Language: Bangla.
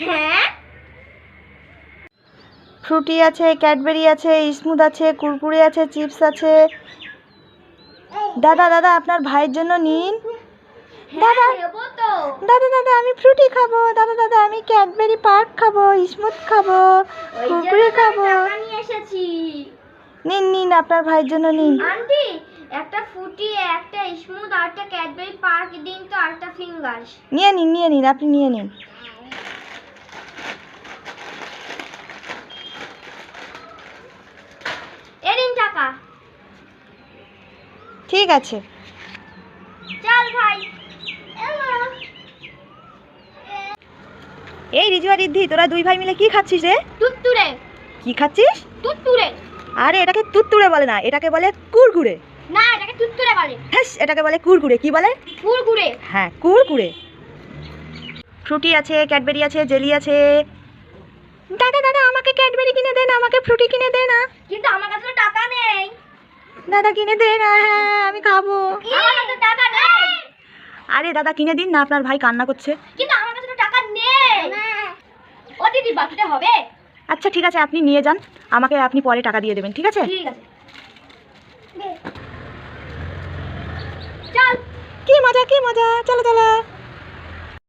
হ্যাঁ? ফ্রুটি আছে ক্যাডবেরি আছে ইসমুদ আছে কুরকুরে আছে চিপস আছে। দাদা দাদা আপনার ভাইয়ের জন্য নিন। হ্যাঁ, দাদা দাদা আমি ফ্রুটি খাব। দাদা দাদা আমি ক্যাডবেরি পার্ক খাব ইসমুদ খাব কুরকুরে খাব। নিন নিন আপনার ভাইয়ের জন্য নিন। একটা ফুটি একটা ইসমুদ আর ক্যাডবেরি পার্ক দিন তো আর ফিঙ্গার। নিয়ে নিন নিয়ে নিন আপনি নিয়ে নিন। ঠিক আছে। চল ভাই। এই রিজু আর রিদ্ধি তোরা দুই ভাই মিলে কি খাচ্ছিস রে? তুত্তুরে। কি খাচ্ছিস? তুত্তুরে। আরে এটাকে তুত্তুরে বলে না এটাকে বলে কুরকুরে না এটাকে তুত্তুরে বলে। হ্যাঁ এটাকে বলে কুরকুরে কি বলে? কুরকুরে হ্যাঁ কুরকুরে ফ্রুটি আছে ক্যাডবেরি আছে জেলি আছে। দাদা দাদা আমাকে ক্যাডবেরি কিনে দে না আমাকে ফ্রুটি কিনে দে না। কিন্তু আমার কাছে দাদা কিনে দে না হ্যাঁ আমি খাব। আমার কাছে টাকা নেই। আরে দাদা কিনে দিন না আপনার ভাই কান্না করছে। কিন্তু আমার কাছে তো টাকা নেই। ও দিদি বাকিটা হবে? আচ্ছা ঠিক আছে আপনি নিয়ে যান। আমাকে আপনি পরে টাকা দিয়ে দেবেন ঠিক আছে? ঠিক আছে। চল। কি মজা কি মজা? চলো চলো।